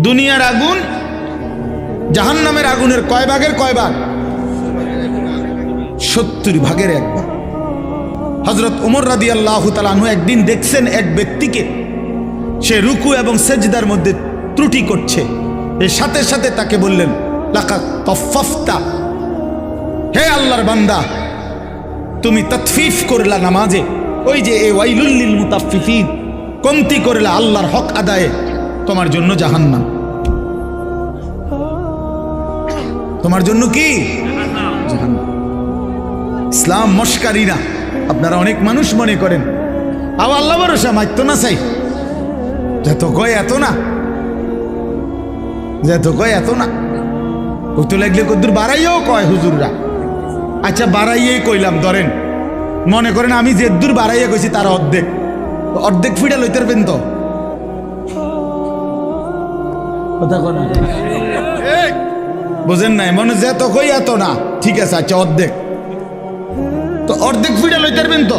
দুনিয়ার আগুন জাহান নামের আগুনের কয় ভাগের কয় ভাগ? সত্তর ভাগের এক ভাগ। হজরত উমর রাদি আল্লাহ তালানু একদিন দেখছেন এক ব্যক্তিকে, সে রুকু এবং সেজদার মধ্যে ত্রুটি করছে। এর সাথে সাথে তাকে বললেন লাকা তফফতা হে আল্লাহর বান্দা, তুমি তৎফিফ করলা নামাজে। ওই যে, এ ওয়াইলুল্লিল মুতাফিফিন কমতি করলা আল্লাহর হক আদায়ে। তোমার জন্য জাহান্নাম। তোমার জন্য কি? ইসলাম মস্কারি না আপনারা অনেক মানুষ মনে করেন। আও আল্লাহ ভরসা, মাইতো না চাই যত কয় এত না। যত কয় এত না। ওই তো লাগলে কদ্দুর বাড়াইও কয় হুজুররা। আচ্ছা বাড়াইয়ে কইলাম, ধরেন। মনে করেন আমি যে দূর বাড়াইয়ে কইছি, তার অর্ধেক। অর্ধেক ফিডা লইতে পারবেন তো? কথা কন। বুঝেন নাই, মনে যে এত কই এত না। ঠিক আছে আচ্ছা অর্ধেক। তো অর্ধেক ফিডা লইতে পারবেন তো?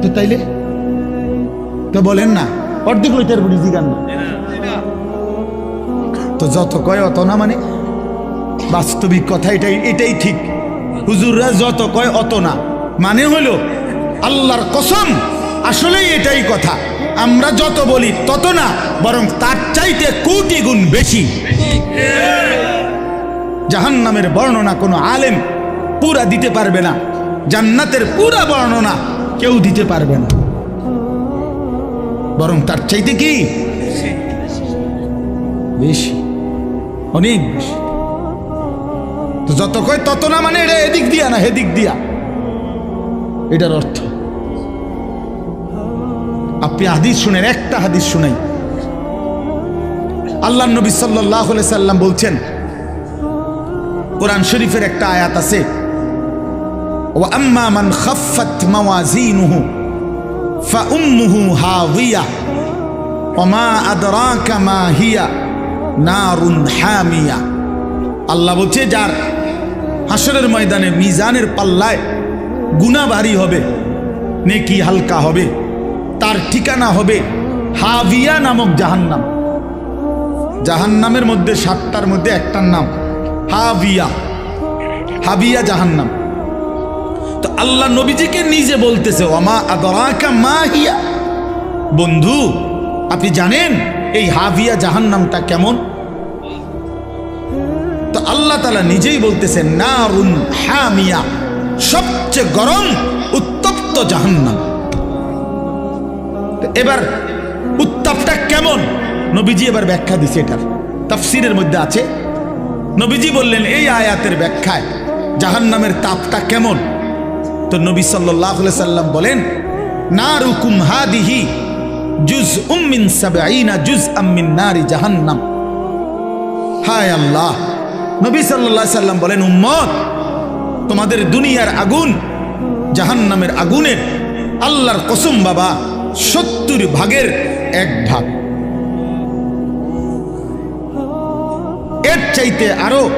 তো তাইলে? তো বলেন না, অর্ধেক লইতে পারবেন জিগান না। তো যত কয় অত না মানে? বাস্তবিক কথা এটাই এটাই ঠিক। হুজুররা যত কয় অত না। মানে হলো আল্লাহর কসম, আসলেই এটাই কথা। আমরা যত বলি তত না, বরং তার চাইতে কোটি গুণ বেশি। জাহান্নামের বর্ণনা কোনো আলেম পুরা দিতে পারবে না, জান্নাতের পুরা বর্ণনা কেউ দিতে পারবে না। বরং তার চাইতে কি? বেশি। অনেক বেশি। যত কয় তত না মানে এটা এদিক দিয়া না, হেদিক দিয়া। এটার অর্থ। আপনি হাদিস শুনেন, একটা হাদিস শুনাই। আল্লাহ নবী সাল্লাহ সাল্লাম বলছেন, কোরআন শরীফের একটা আয়াত আছে ও আম্মা মান খাফাত মাওয়াজিনুহু ফাউম্মুহু হাওিয়া ওমা আদরাকা মা হিয়া নারুন হামিয়া। আল্লাহ বলছে, যার হাসরের ময়দানে মিজানের পাল্লায় গুণা ভারী হবে, নেকি হালকা হবে তার ঠিকানা হবে হাভিয়া নামক জাহান্নাম। জাহান্নামের মধ্যে সাতটার মধ্যে একটার নাম হাভিয়া হাবিয়া জাহান্নাম। তো আল্লাহ নবীজিকে নিজে বলতেছে ওমা আদরাকা মা হিয়া? বন্ধু, আপনি জানেন এই হাবিয়া জাহান্নামটা কেমন? তো আল্লাহ তালা নিজেই বলতেছেন, নারুন হামিয়া, সবচেয়ে গরম উত্তপ্ত জাহান্নাম। এবার উত্তাপটা কেমন? নবীজি এবার ব্যাখ্যা দিছে এটার। তাফসিরের মধ্যে আছে, নবীজি বললেন, এই আয়াতের ব্যাখ্যায় জাহান্নামের তাপটা কেমন? তো নবী সাল্লাহ সাল্লাম বলেন না রুকুম হাদিহি জুজ উম্মিন সাবাইনা জুজ আম্মিন নারি জাহান্নাম। হায় আল্লাহ! নবী সাল্লাহ সাল্লাম বলেন, উম্মত, তোমাদের দুনিয়ার আগুন জাহান্নামের আগুনের আল্লাহর কসম বাবা সত্তর ভাগের এক ভাগ। এর চাইতে আরও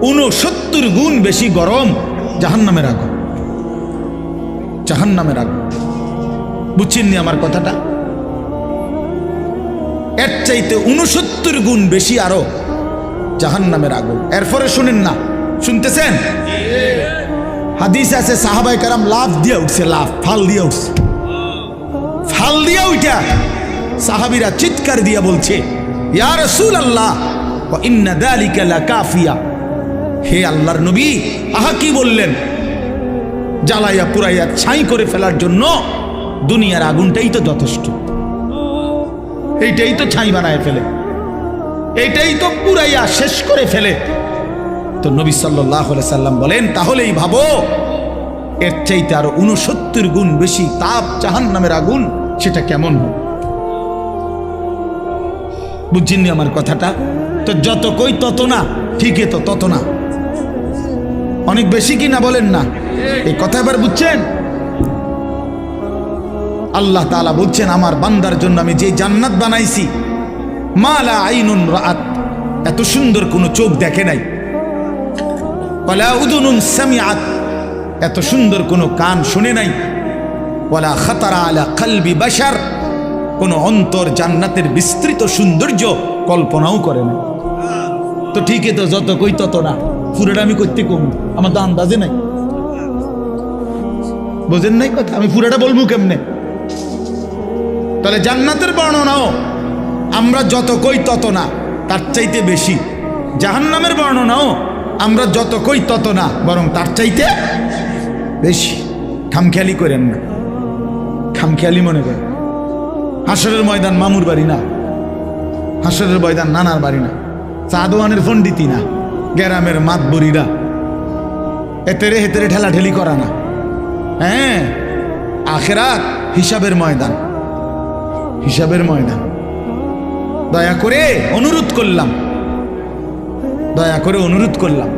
উনসত্তর গুণ বেশি গরম জাহান্নামের আগুন। জাহান্নামের আগুন। বুঝছেননি আমার কথাটা? এর চাইতে উনসত্তর গুণ বেশি আরও জাহান্নামের আগুন। এরপরে শুনেন না, শুনতেছেন? হাদিস আছে সাহাবাই কারাম লাভ দিয়ে উঠছে লাভ ফাল দিয়ে উঠছে। ফাল দিয়ে উঠা সাহাবিরা চিৎকার দিয়া বলছে, ইয়া রাসূল আল্লাহ ইন্না দালিকা লাকাফিয়া হে আল্লাহর নবী, আহা কি বললেন? জ্বালাইয়া পুরাইয়া ছাই করে ফেলার জন্য দুনিয়ার আগুনটাই তো যথেষ্ট। এইটাই তো ছাই বানায় ফেলে। এইটাই তো পুরাইয়া শেষ করে ফেলে। তো নবী সাল্লাহ সাল্লাম বলেন, তাহলেই ভাবো, এর চাইতে আরও উনসত্তর গুণ বেশি তাপ জাহান নামের আগুন সেটা কেমন বুঝছেননি আমার কথাটা? তো যত কই তত না, ঠিকই তো তত না। অনেক বেশি কি না বলেন না। এই কথা এবার বুঝছেন? আল্লাহ তাআলা বলছেন, আমার বান্দার জন্য আমি যে জান্নাত বানাইছি, মালা আইনুন রাত এত সুন্দর কোনো চোখ দেখে নাই। ওয়ালা উদুনুন সামিআত। এত সুন্দর কোনো কান শুনে নাই। ওয়ালা খাতারা আলা কলবি বাশার। কোনো অন্তর জান্নাতের বিস্তৃত সৌন্দর্য কল্পনাও করে না। তো ঠিকই তো, যত কই তত না। পুরোটা আমি করতে কম। আমার তো আন্দাজে নাই। বোঝেন নাই কথা? আমি পুরোটা বলব কেমনে? তাহলে জান্নাতের বর্ণনাও। আমরা যত কই তত না, তার চাইতে বেশি। জাহান্নামের বর্ণনাও। আমরা যত কই তত না, বরং তার চাইতে বেশি। খামখেয়ালি করেন না। খামখেয়ালি মনে করে। হাসরের ময়দান মামুর বাড়ি না। হাসরের ময়দান নানার বাড়ি না। সাদওয়ানের পণ্ডিতি না। গ্যারামের মাতবরিরা। এতেরে হেতেরে ঠেলাঠেলি করা না। হ্যাঁ আখেরাত হিসাবের ময়দান। হিসাবের ময়দান। দয়া করে অনুরোধ করলাম। দয়া করে অনুরোধ করলাম।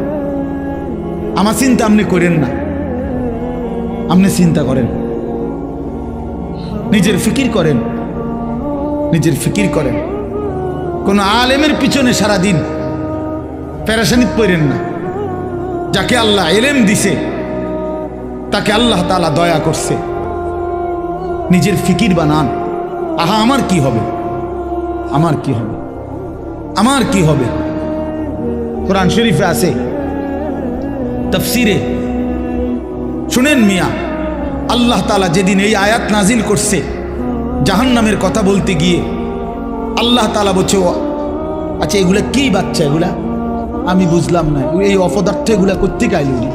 আমার চিন্তা আপনি করেন না। আপনি চিন্তা করেন। নিজের ফিকির করেন। নিজের ফিকির করেন। কোন আলেমের পিছনে সারা দিন প্যারাসানিত পড়েন না। যাকে আল্লাহ এলেম দিছে, তাকে আল্লাহ তালা দয়া করছে। নিজের ফিকির বানান। আহা, আমার কি হবে? আমার কি হবে? আমার কি হবে? কোরআন শরীফে আছে। তফসিরে শুনেন মিয়া আল্লাহ তালা যেদিন এই আয়াত নাজিল করছে জাহান্নামের কথা বলতে গিয়ে আল্লাহ তালা বলছে "ও, আচ্ছা এগুলা কি বাচ্চা এগুলা? আমি বুঝলাম না এই অপদার্থ এগুলা করতে গাইলি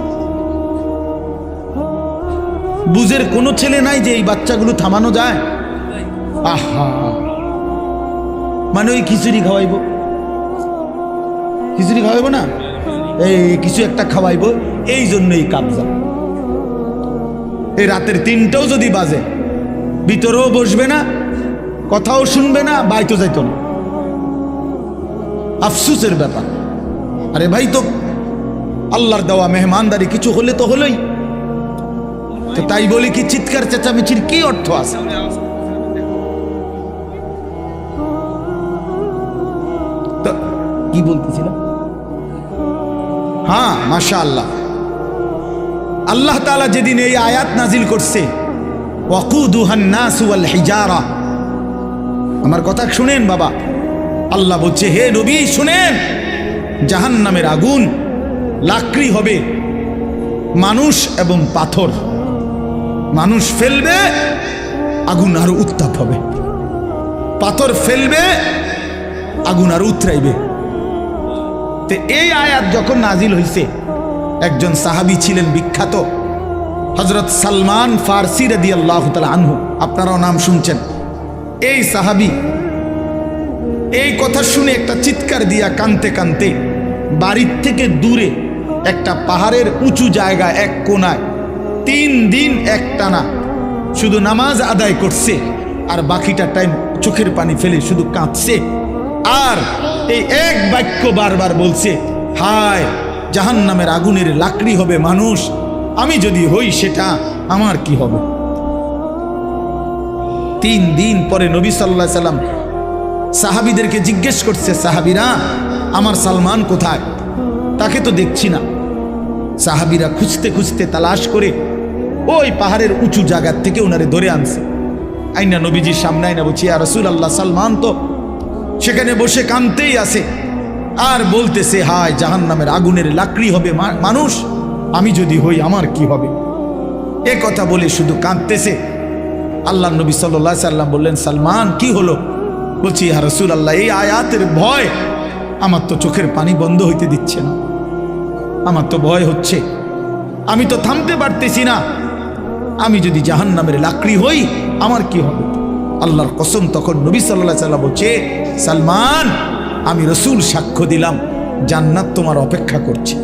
বুঝের কোনো ছেলে নাই যে এই বাচ্চাগুলো থামানো যায়? আহা! মানে ওই খিচুড়ি খাওয়াইব? খিচুড়ি খাওয়াইব না? এই কিছু একটা খাওয়াইব এই জন্যই কাবজা। এই রাতের তিনটাও যদি বাজে, ভিতরেও বসবে না, কথাও শুনবে না বাইতো যাইতো না। আফসুসের ব্যাপার। আরে ভাই তো আল্লাহর দেওয়া মেহমানদারি কিছু হলে তো হলোই। তো তাই বলি কি, চিৎকার, চেঁচামেচির কি অর্থ আছে? কি বলতেছিলাম? হ্যাঁ মাশা আল্লাহ আল্লাহ তাআলা যেদিন এই আয়াত নাজিল করছে হিজারা। আমার কথা শুনেন বাবা, আল্লাহ বলছে, হে নবী, শুনেন, জাহান্নামের আগুন লাকড়ি হবে, মানুষ এবং পাথর, মানুষ ফেলবে, আগুন আরও উত্তাপ হবে। পাথর ফেলবে, আগুন আরও উতরাইবে। তো এই আয়াত যখন নাজিল হইছে একজন সাহাবী ছিলেন বিখ্যাত। হজরত সালমান ফারসি রদি আল্লাহ আনহু, আপনারাও নাম শুনছেন। এই সাহাবী এই কথা শুনে একটা চিৎকার দিয়া কানতে কানতে বাড়ির থেকে দূরে একটা পাহাড়ের উঁচু জায়গা এক কোনায় তিন দিন এক টানা শুধু নামাজ আদায় করছে আর বাকিটা টাইম চোখের পানি ফেলে শুধু কাঁদছে। আর এই এক বাক্য বারবার বলছে, হায় জাহান নামের আগুনের লাকড়ি হবে মানুষ। আমি যদি হই সেটা, আমার কি হবে? তিন দিন পরে নবী সাল্লাহ সাল্লাম সাহাবিদেরকে জিজ্ঞেস করছে, সাহাবিরা, আমার সালমান কোথায়? তাকে তো দেখছি না। সাহাবিরা খুঁজতে খুঁজতে তালাশ করে ওই পাহাড়ের উঁচু জায়গার থেকে ওনারে ধরে আনছে। আইনা নবীজির সামনে আইনা বলছি আর রসুল আল্লাহ সালমান তো সেখানে বসে কানতেই আছে। আর বলতেছে, হায় জাহান নামের আগুনের লাকড়ি হবে মানুষ? আমি যদি হই, আমার কি হবে? এ কথা বলে শুধু কাঁদতেছে। আল্লাহ নবী সাল্লাহ সাল্লাম বললেন, সালমান, কি হলো? বলছি হ্যাঁ রসুল আল্লাহ এই আয়াতের ভয় আমার তো চোখের পানি বন্ধ হইতে দিচ্ছে না। আমার তো ভয় হচ্ছে। আমি তো থামতে পারতেছি না। আমি যদি জাহান নামের লাকড়ি হই, আমার কি হবে? আল্লাহর কসম তখন নবী সাল্লাহ সাল্লাম বলছে, সালমান আমি রসুল সাক্ষ্য দিলাম, জান্নাত তোমার অপেক্ষা করছে।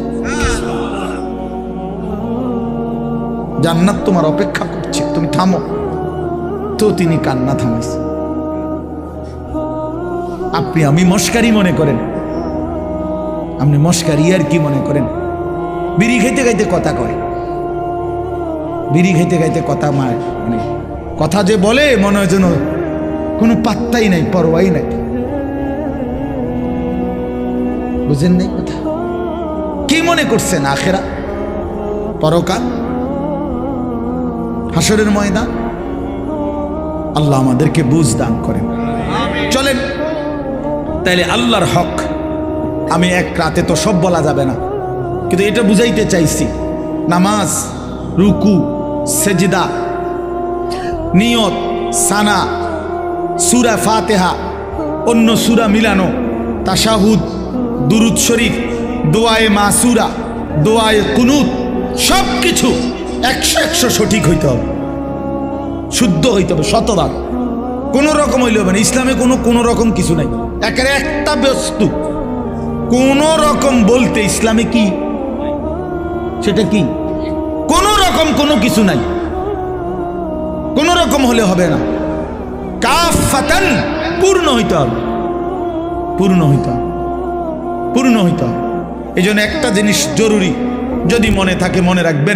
জান্নাত তোমার অপেক্ষা করছে, তুমি থামো। তো তিনি কান্না থামাইছে। আপনি আমি মস্কারি মনে করেন। আপনি মস্কারি আর কি মনে করেন? বিড়ি খাইতে খাইতে কথা কয়। বিড়ি খাইতে খাইতে কথা মায়। মানে কথা যে বলে মনে হয় যেন কোনো পাত্তাই নাই, পরোয়াই নাই। বুঝেন নাই কথা কি মনে করছেন আখেরা? পরকাল? হাসরের ময়দান? আল্লাহ আমাদেরকে বুঝ দান করেন। চলেন, তাইলে আল্লাহর হক। আমি এক রাতে তো সব বলা যাবে না। কিন্তু এটা বুঝাইতে চাইছি। নামাজ, রুকু, সেজদা, নিয়ত, সানা, সুরা ফাতেহা, অন্য সুরা মিলানো, তাশাহুদ দুরুদ শরীফ, দোয়ায়ে মাসুরা, দোয়ায়ে কুনুত সব কিছু একশো একশো সঠিক হইতে হবে। শুদ্ধ হইতে হবে শতভাগ। কোনো রকম হইলে হবে না। ইসলামে কোনো কোনো রকম কিছু নাই। একেবারে একটা বস্তু। কোন রকম বলতে ইসলামে কি? সেটা কি? কোন রকম কোনো কিছু নাই। কোন রকম হলে হবে না। কাফাতান পূর্ণ হইতে হবে। পূর্ণ হইতে হবে। পূর্ণ হইতে হবে। এই একটা জিনিস জরুরি যদি মনে থাকে মনে রাখবেন।